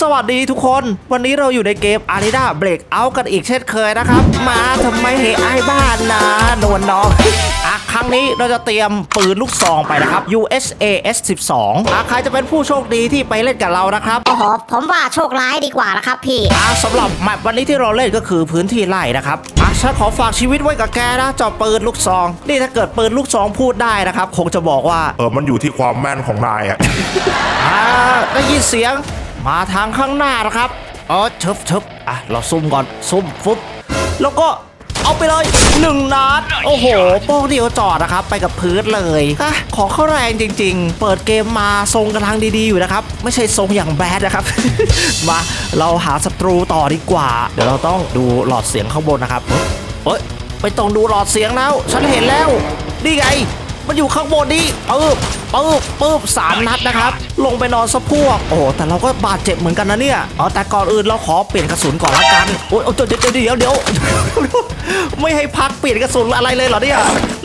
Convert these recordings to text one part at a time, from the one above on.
สวัสดีทุกคน วันนี้เราอยู่ในเกม a r e n a Break Out กันอีกเช่นเคยนะครับ มาทำไมเหไอ้ายบ้านนะนวลน้องอะครั้งนี้เราจะเตรียมปืนลูกซองไปนะครับ USA S12 อะใครจะเป็นผู้โชคดีที่ไปเล่นกับเรานะครับโอ้โหผมว่าโชคร้ายดีกว่านะครับพี่อะสำหรับแมปวันนี้ที่เราเล่นก็คือพื้นที่ไร่นะครับอะฉันขอฝากชีวิตไว้กับแกนะเจ้าปืนลูกซอง นี่ถ้าเกิดปืนลูกซองพูดได้นะครับ คงจะบอกว่า เออ มันอยู่ที่ความแม่นของนายอะอ่าได้ยินเสียง มาทางข้างหน้านะครับเออชึบชึบอะเราซุ่มก่อนซุ่มฟุบแล้วก็เอาไปเลยหนึ่งนัด โอ้โห โป้งเดียวจอดนะครับ ไปกับพื้นเลยอะของเข้าแรงจริง ๆ เปิดเกมมาทรงกำลังดี ๆ อยู่นะครับ ไม่ใช่ทรงอย่างแบดนะครับ มาเราหาศัตรูต่อดีกว่า เดี๋ยวเราต้องดูหลอดเสียงข้างบนนะครับเฮ้ยไปต้องดูหลอดเสียงแล้ว ฉันเห็นแล้ว นี่ไง มันอยู่ข้างบนนี้ปึ๊บปึ๊บปึ๊บสามนัดนะครับ ลงไปนอนซะพวก โอ้โหแต่เราก็บาดเจ็บเหมือนกันนะเนี่ยอ๋อแต่ก่อนอื่นเราขอเปลี่ยนกระสุนก่อนละกันโอ้ยเดี๋ยวเดี๋ยวเดี๋ยวเดี๋ยวไม่ให้พักเปลี่ยนกระสุนอะไรเลยเหรอเนี่ย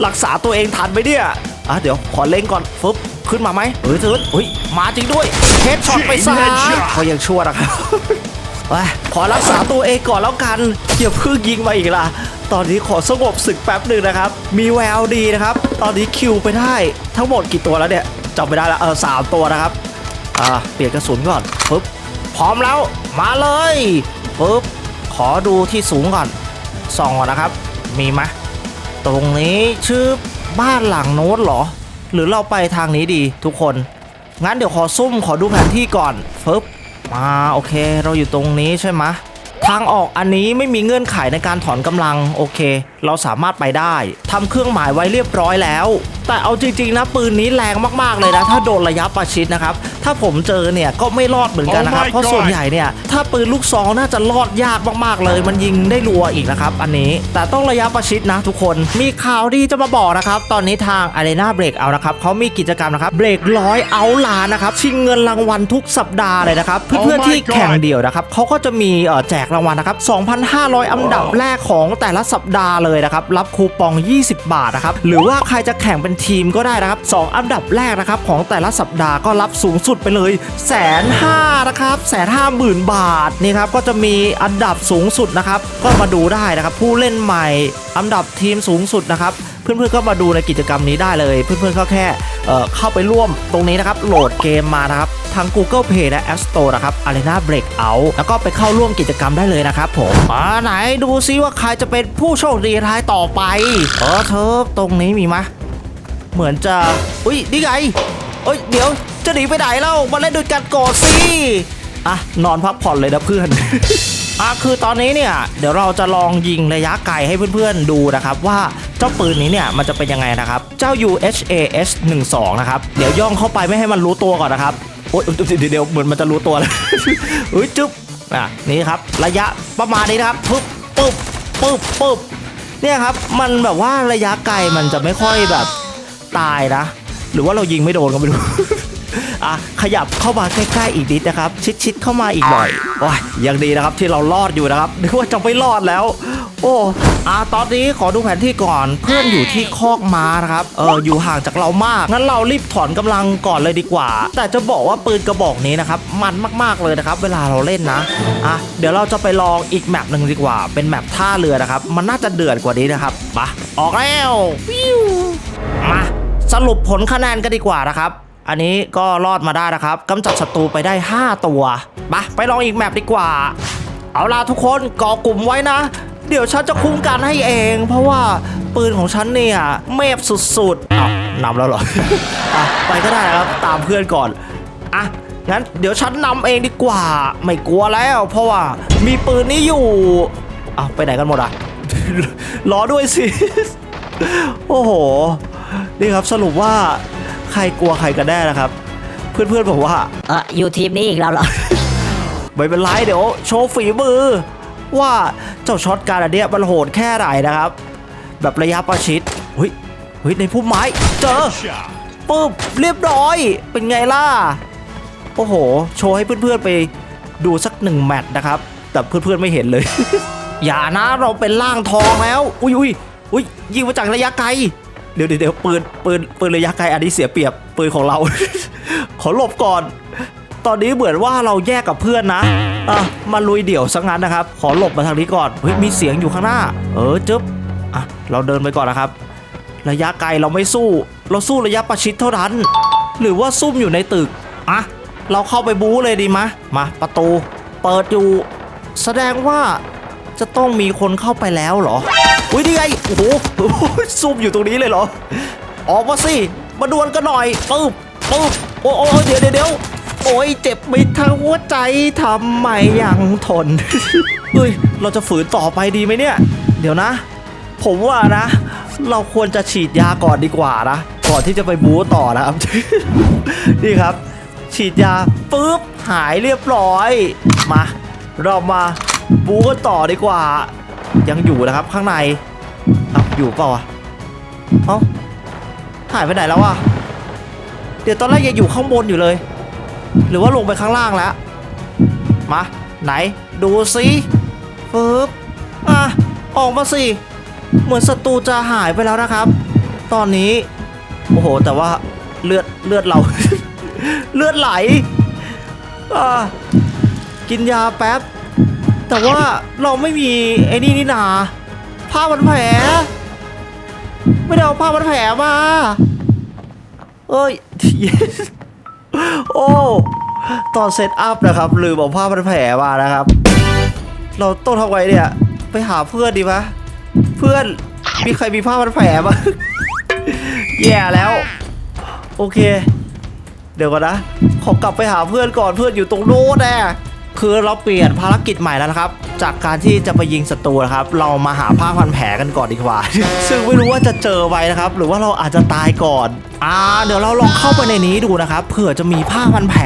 รักษาตัวเองทันไหมเนี่ยอะเดี๋ยวขอเล็งก่อนฟึบขึ้นมาไหมเฮ้ยเถิดเฮ้ยมาจริงด้วยเฮดช็อตไปซะเขายังชั่วนะครับไปขอรักษาตัวเองก่อนแล้วกันอย่าเพิ่งยิงมาอีกล่ะ ตอนนี้ขอสงบศึกแป๊บหนึ่งนะครับ มีแววดีนะครับ ตอนนี้คิวไปได้ทั้งหมดกี่ตัวแล้วเนี่ยจำไม่ได้แล้วเออสามตัวนะครับ อ่า เปลี่ยนกระสุนก่อนปึ๊บพร้อมแล้วมาเลยปึ๊บขอดูที่สูงก่อนส่องก่อนนะครับ มีไหมตรงนี้ชื่อบ้านหลังโน้นเหรอ หรือเราไปทางนี้ดีทุกคน งั้นเดี๋ยวขอซุ่มขอดูแผนที่ก่อนฟึบมาโอเค เราอยู่ตรงนี้ใช่ไหม ทางออกอันนี้ไม่มีเงื่อนไขในการถอนกำลังโอเค เราสามารถไปได้ทำเครื่องหมายไว้เรียบร้อยแล้ว แต่เอาจริงๆนะปืนนี้แรงมากๆเลยนะ ถ้าโดนระยะประชิดนะครับ ถ้าผมเจอเนี่ยก็ไม่รอดเหมือนกันนะครับ Oh my เพราะส่วนใหญ่เนี่ยถ้าปืนลูกซองน่าจะรอดยากมากๆเลย มันยิงได้รัวอีกนะครับ อันนี้แต่ต้องระยะประชิดนะทุกคนมีข่าวดีจะมาบอกนะครับ ตอนนี้ทาง Arena Break เอานะครับเขามีกิจกรรมนะครับเบรกร้อยเอาลานนะครับชิงเงินรางวัลทุกสัปดาห์เลยนะครับเพื่อนๆ my ที่แข่ง God เดี่ยวนะครับเขาก็จะมีเอ่อแจกรางวัลนะครับ 2,500 อันดับแรกของแต่ละสัปดาห์เลยนะครับรับคูปอง 20 บาทนะครับหรือว่าใครจะแข่งเป็นทีมก็ได้นะครับสองอันดับแรกนะครับของแต่ละสัปดาห์ก็รับสูงสุดไปเลยแสนห้านะครับแสนห้าหมื่นบาทนี่ครับก็จะมีอันดับสูงสุดนะครับ ก็มาดูได้นะครับ ผู้เล่นใหม่ อันดับทีมสูงสุดนะครับเพื่อนๆก็มาดูในกิจกรรมนี้ได้เลย เพื่อนๆก็แค่เเข้าไปร่วมตรงนี้นะครับ โหลดเกมมานะครับทาง Google Play และ App Store นะครับ Arena Breakout แล้วก็ไปเข้าร่วมกิจกรรมได้เลยนะครับผมมาไหนดูซิว่าใครจะเป็นผู้โชคดีรายต่อไป เออเธอตรงนี้มีไหม เหมือนจะอุ้ยนี่ไงเอ้ยเดี๋ยวจะหนีไปไหนเล่ามาเล่นด้วยกันก่อนสิอะนอนพักผ่อนเลยนะเพื่อนอะคือตอนนี้เนี่ยเดี๋ยวเราจะลองยิงระยะไกลให้เพื่อนๆดูนะครับว่าเจ้าปืนนี้เนี่ยมันจะเป็นยังไงนะครับเจ้า UHAS 12นะครับเดี๋ยวย่องเข้าไปไม่ให้มันรู้ตัวก่อนนะครับโอ๊ยเดี๋ยวเดี๋ยวเหมือนมันจะรู้ตัวแล้วเฮ้ยจึ๊บอะนี่ครับระยะประมาณนี้นะครับปึ๊บปึ๊บปึ๊บปึ๊บเนี่ยครับมันแบบว่าระยะไกลมันจะไม่ค่อยแบบ ตายนะ หรือว่าเรายิงไม่โดนก็ไม่รู้อะขยับเข้ามาใกล้ๆอีกนิดนะครับ ชิดๆเข้ามาอีกหน่อยโอ้ยยังดีนะครับที่เรารอดอยู่นะครับนึกว่าจะไม่รอดแล้ว โอ้อะตอนนี้ขอดูแผนที่ก่อนเพื่อนอยู่ที่คอกม้านะครับเอออยู่ห่างจากเรามากงั้นเรารีบถอนกำลังก่อนเลยดีกว่า แต่จะบอกว่าปืนกระบอกนี้นะครับมันมากๆเลยนะครับ เวลาเราเล่นนะอะเดี๋ยวเราจะไปลองอีกแมปหนึ่งดีกว่า เป็นแมปท่าเรือนะครับ มันน่าจะเดือดกว่านี้นะครับมาออกแล้ว สรุปผลคะแนนกันดีกว่านะครับ อันนี้ก็รอดมาได้นะครับกำจัดศัตรูไปได้ 5 ตัวมาไปลองอีกแมปดีกว่า เอาล่ะทุกคนก่อกลุ่มไว้นะ เดี๋ยวฉันจะคุ้มกันให้เอง เพราะว่าปืนของฉันเนี่ยเมฟสุดๆอ้าวนำแล้วเหรออะไปก็ได้ครับตามเพื่อนก่อนอะงั้นเดี๋ยวฉันนำเองดีกว่า ไม่กลัวแล้ว เพราะว่ามีปืนนี้อยู่อ้าวไปไหนกันหมดอะรอด้วยสิ โอ้โห นี่ครับสรุปว่าใครกลัวใครกันแน่นะครับ เพื่อนๆบอกว่าเอออยู่ทีมนี้อีกแล้วเหรอ ไม่เป็นไรเดี๋ยวโชว์ฝีมือ ว่าเจ้าช็อตการอันเนี้ยมันโหดแค่ไหนนะครับ แบบระยะประชิดเฮ้ยเฮ้ยในพุ่มไม้เจอปุ๊บเรียบร้อยเป็นไงล่ะโอ้โห โชว์ให้เพื่อนๆไปดูสักหนึ่งแมตช์นะครับ แต่เพื่อนๆไม่เห็นเลย อย่านะเราเป็นล่างทองแล้ว อุ้ยอุ้ยอุ้ยยิงมาจากระยะไกล เดี๋ยวเดี๋ยวปืนปืนปืนระยะไกลอันนี้เสียเปรียบปืนของเรา ขอหลบก่อน ตอนนี้เหมือนว่าเราแยกกับเพื่อนนะอะมาลุยเดี่ยวซะงั้นนะครับ ขอหลบมาทางนี้ก่อนเฮ้ยมีเสียงอยู่ข้างหน้า เออจึ๊บอะเราเดินไปก่อนนะครับ ระยะไกลเราไม่สู้ เราสู้ระยะประชิดเท่านั้น หรือว่าซุ่มอยู่ในตึกอะเราเข้าไปบู๊เลยดีมะมาประตู เปิดอยู่ แสดงว่าจะต้องมีคนเข้าไปแล้วเหรอ อุ้ยนี่ไงโอ้โหซุ่มอยู่ตรงนี้เลยเหรอออกมาสิมาดวลกันหน่อยปึ๊บปึ๊บโอ้โอ้โอ้เดี๋ยวเดี๋ยวเดี๋ยวโอ้ยเจ็บไปทั้งหัวใจทำไมยังทนเฮ้ยเราจะฝืนต่อไปดีไหมเนี่ย เดี๋ยวนะ ผมว่านะ เราควรจะฉีดยาก่อนดีกว่านะก่อนที่จะไปบู๊ต่อนะครับนี่ครับ ฉีดยาปุ๊บหายเรียบร้อย มา เรามาบู๊กันต่อดีกว่า ยังอยู่นะครับข้างในเอาอยู่เปล่าวะเอ้าหายไปไหนแล้ววะเดี๋ยวตอนแรกยังอยู่ข้างบนอยู่เลย หรือว่าลงไปข้างล่างแล้วมาไหนดูสิปึ๊บอะออกมาสิเหมือนศัตรูจะหายไปแล้วนะครับ ตอนนี้ โอ้โห แต่ว่าเลือดเลือดเรา เลือดไหลอ่ากินยาแป๊บ แต่ว่าเราไม่มีไอ้นี่นี่นาผ้าพันแผล ไม่ได้เอาผ้าพันแผลมาเอ้ย โอ้ ตอนเซตอัพนะครับลืมเอาผ้าพันแผลมานะครับ เราต้องทำไงเนี่ย ไปหาเพื่อนดีปะเพื่อนมีใครมีผ้าพันแผลบ้างแย่แล้ว โอเค เดี๋ยวก่อนนะ ขอกลับไปหาเพื่อนก่อนเพื่อนอยู่ตรงโน้นแน่ คือเราเปลี่ยนภารกิจใหม่แล้วนะครับ จากการที่จะไปยิงศัตรูนะครับ เรามาหาผ้าพันแผลกันก่อนดีกว่า ซึ่งไม่รู้ว่าจะเจอไว้นะครับ หรือว่าเราอาจจะตายก่อน อ่า เดี๋ยวเราลองเข้าไปในนี้ดูนะครับ เผื่อจะมีผ้าพันแผล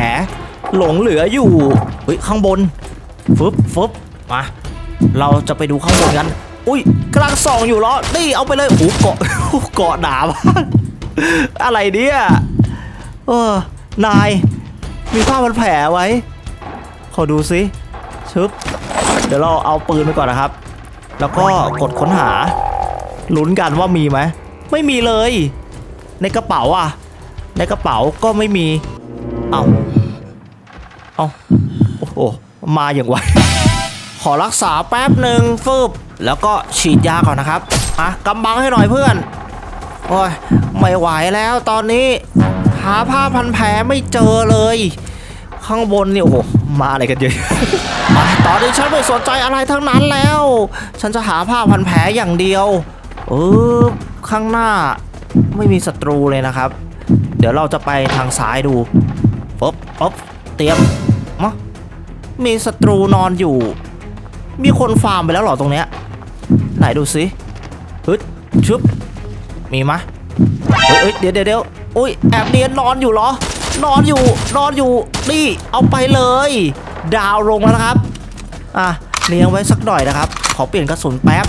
หลงเหลืออยู่เฮ้ยข้างบน ฟึบฟึบมา เราจะไปดูข้างบนกัน อุ้ยกำลังส่องอยู่เหรอ นี่เอาไปเลยโอ้โหเกาะเกาะหนามอะไรเนี่ย เออ นาย มีผ้าพันแผลไว้ ขอดูสิชึบเดี๋ยวเราเอาปืนไปก่อนนะครับ แล้วก็กดค้นหาลุ้นกันว่ามีไหมไม่มีเลย ในกระเป๋าอะ ในกระเป๋าก็ไม่มี เอาเอาโอ้โหมาอย่างไวขอรักษาแป๊บหนึ่งฟึบแล้วก็ฉีดยาก่อนนะครับอะกำบังให้หน่อยเพื่อนโอ้ยไม่ไหวแล้วตอนนี้ หาผ้าพันแผลไม่เจอเลย ข้างบนเนี่ยโอ้โห มาอะไรกันเยอะมาตอนนี้ฉันไม่สนใจอะไรทั้งนั้นแล้ว ฉันจะหาผ้าพันแผลอย่างเดียว เออข้างหน้าไม่มีศัตรูเลยนะครับ เดี๋ยวเราจะไปทางซ้ายดูปุ๊บปุ๊บเตรียมมะมีศัตรูนอนอยู่ มีคนฟาร์มไปแล้วเหรอตรงเนี้ย ไหนดูสิฮึดชึบมีมะเฮ้ยเฮ้ยเดี๋ยวเดี๋ยวเดี๋ยวอุ้ยแอบเนียนนอนอยู่เหรอ นอนอยู่นอนอยู่นี่เอาไปเลย ดาวลงแล้วนะครับอะเลี้ยงไว้สักหน่อยนะครับ ขอเปลี่ยนกระสุนแป๊บ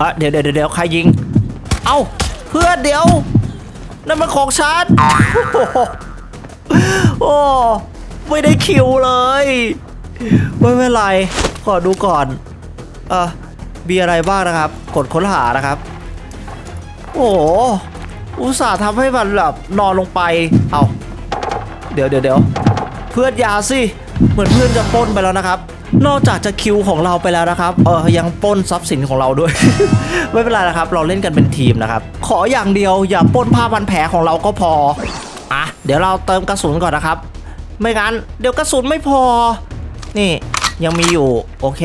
อะเดี๋ยวเดี๋ยวเดี๋ยวใครยิง เอ้าเพื่อนเดี๋ยวนั่นมันของฉันโอ้โหไม่ได้คิวเลยไม่เป็นไรขอดูก่อนเออมีอะไรบ้างนะครับ กดค้นหานะครับ โอ้อุตส่าห์ทำให้มันแบบนอนลงไป เอา เดี๋ยวเดี๋ยวเดี๋ยวเพื่อนยาสิเหมือนเพื่อนจะปล้นไปแล้วนะครับ นอกจากจะคิวของเราไปแล้วนะครับเออยังปล้นทรัพย์สินของเราด้วย ไม่เป็นไรนะครับ เราเล่นกันเป็นทีมนะครับ ขออย่างเดียวอย่าปล้นผ้าพันแผลของเราก็พออะเดี๋ยวเราเติมกระสุนก่อนนะครับ ไม่งั้นเดี๋ยวกระสุนไม่พอ นี่ยังมีอยู่โอเค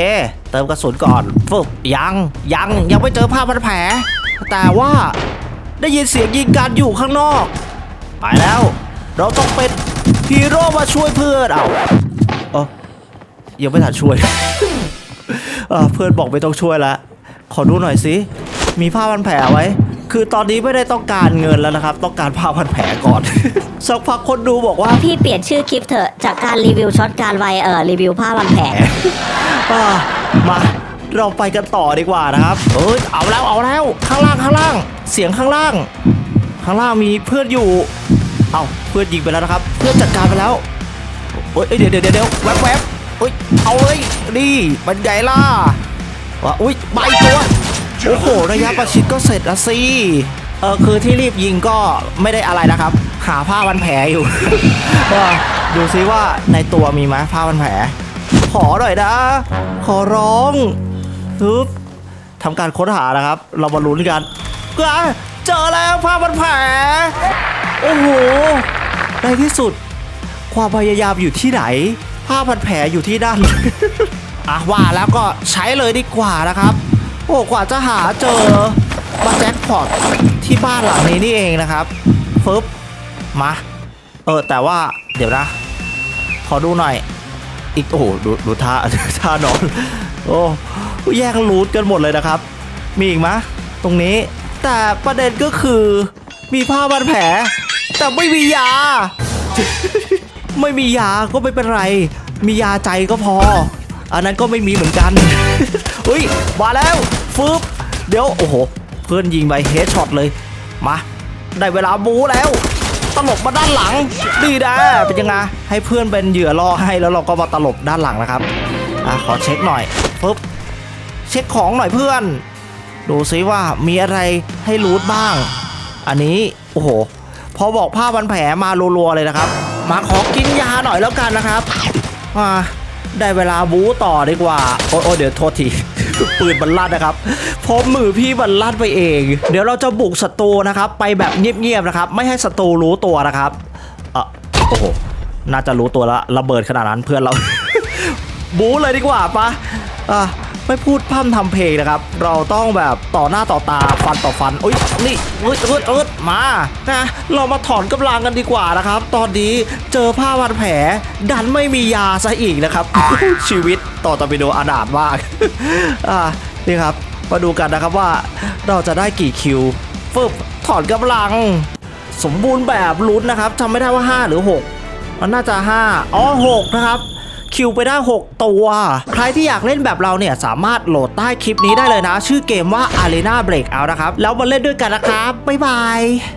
เติมกระสุนก่อนฟึบยังยังยังไม่เจอผ้าพันแผล แต่ว่าได้ยินเสียงยิงกันอยู่ข้างนอก ไปแล้ว เราต้องเป็น ฮีโร่มาช่วยเพื่อนเอาเออยังไม่ทันช่วยเออเพื่อนบอกไม่ต้องช่วยละ ขอดูหน่อยสิ มีผ้าพันแผลไว้ คือตอนนี้ไม่ได้ต้องการเงินแล้วนะครับ ต้องการผ้าพันแผลก่อน สักพักคนดูบอกว่า พี่เปลี่ยนชื่อคลิปเถอะ จากการรีวิวช็อตการไวเออรีวิวผ้าพันแผลอ่ามาเราไปกันต่อดีกว่านะครับ เอ้ยเอาแล้วเอาแล้ว ข้างล่างข้างล่าง เสียงข้างล่าง ข้างล่างมีเพื่อนอยู่ เอาเพื่อนยิงไปแล้วนะครับ เพื่อนจัดการไปแล้วโอ้ยเอ้ยเดี๋ยวเดี๋ยวเดี๋ยวแวบแวบเอ้ยเอาเลยนี่มันใหญ่ล่ะว่าอุ้ยใบตัวโอ้โหระยะประชิดก็เสร็จแล้วสิเออคือที่รีบยิงก็ไม่ได้อะไรนะครับ หาผ้าพันแผลอยู่ก็ดูซิว่าในตัวมีไหมผ้าพันแผล ขอหน่อยนะ ขอร้องฮึบทำการค้นหานะครับ เรามาลุ้นกันก็เจอแล้วผ้าพันแผล โอ้โห ในที่สุด ความพยายามอยู่ที่ไหน ผ้าพันแผลอยู่ที่ด้านอะว่าแล้วก็ใช้เลยดีกว่านะครับ โอ้กว่าจะหาเจอมาแจ็คพอตที่บ้านหลังนี้นี่เองนะครับฟึบมา เออแต่ว่าเดี๋ยวนะ ขอดูหน่อย อีกโอ้โหดูดูท่าท่านอนโอ้แยกรูทกันหมดเลยนะครับ มีอีกไหมะตรงนี้แต่ประเด็นก็คือมีผ้าพันแผล แต่ไม่มียา ไม่มียาก็ไม่เป็นไร มียาใจก็พอ อันนั้นก็ไม่มีเหมือนกันเฮ้ยมาแล้วฟึบเดี๋ยวโอ้โห เพื่อนยิงไปเฮดช็อตเลย มา ได้เวลาบูแล้วตลบมาด้านหลัง ดีนะเป็นยังไงให้เพื่อนเป็นเหยื่อล่อให้แล้วเราก็มาตลบด้านหลังนะครับอะขอเช็คหน่อยปึ๊บเช็คของหน่อยเพื่อน ดูซิว่ามีอะไรให้รูทบ้าง อันนี้โอ้โห พอบอกผ้าพันแผลมารัวๆเลยนะครับ มาขอกินยาหน่อยแล้วกันนะครับมาได้เวลาบู๊ต่อดีกว่า โอ้ยโอ้เดี๋ยวโทษทีปืนมันลั่นะครับพราะมือพี่มันลั่นไปเอง เดี๋ยวเราจะบุกศัตรูนะครับ ไปแบบเงียบๆนะครับ ไม่ให้ศัตรูรู้ตัวนะครับอโอ้โหน่าจะรู้ตัวแล้วระเบิดขนาดนั้นเพื่อนเรา บู๊เลยดีกว่าปะอะ ไม่พูดพร่ำทำเพลงนะครับ เราต้องแบบต่อหน้าต่อตาฟันต่อฟันอุ้ยนี่อึดอึดอึดมานะเรามาถอนกำลังกันดีกว่านะครับ ตอนนี้เจอผ้าพันแผล ดันไม่มียาซะอีกนะครับชีวิตต่อตอร์ปิโดอนาถมากอะนี่ครับมาดูกันนะครับว่าเราจะได้กี่คิวฟึบถอนกำลัง สมบูรณ์แบบลุ้นนะครับจำไม่ได้ว่า 5 หรือ 6 มันน่าจะ 5 อ๋อ 6 นะครับ คิวไปได้ 6 ตัว ใครที่อยากเล่นแบบเราเนี่ยสามารถโหลดใต้คลิปนี้ได้เลยนะ ชื่อเกมว่า Arena Breakout นะครับ แล้วมาเล่นด้วยกันนะครับ บ๊ายบาย